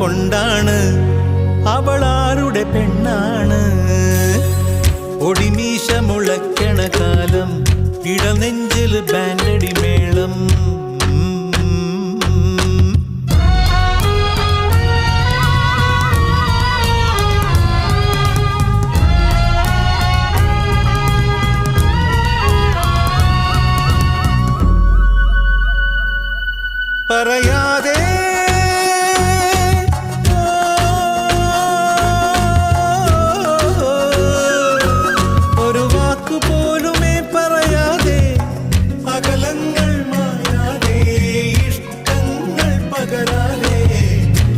കൊണ്ടാണ് അവൾ ആരുടെ പെണ്ണാണ്. ഒടിമീശ മുളക്കണ കാലം ഇടനെഞ്ചിൽ ബാൻഡടി പറയാതെ. ഒരു വാക്ക് പോലുമേ പറയാതെ അകലങ്ങൾ മായാതെ ഇഷ്ടങ്ങൾ പകരാതെ.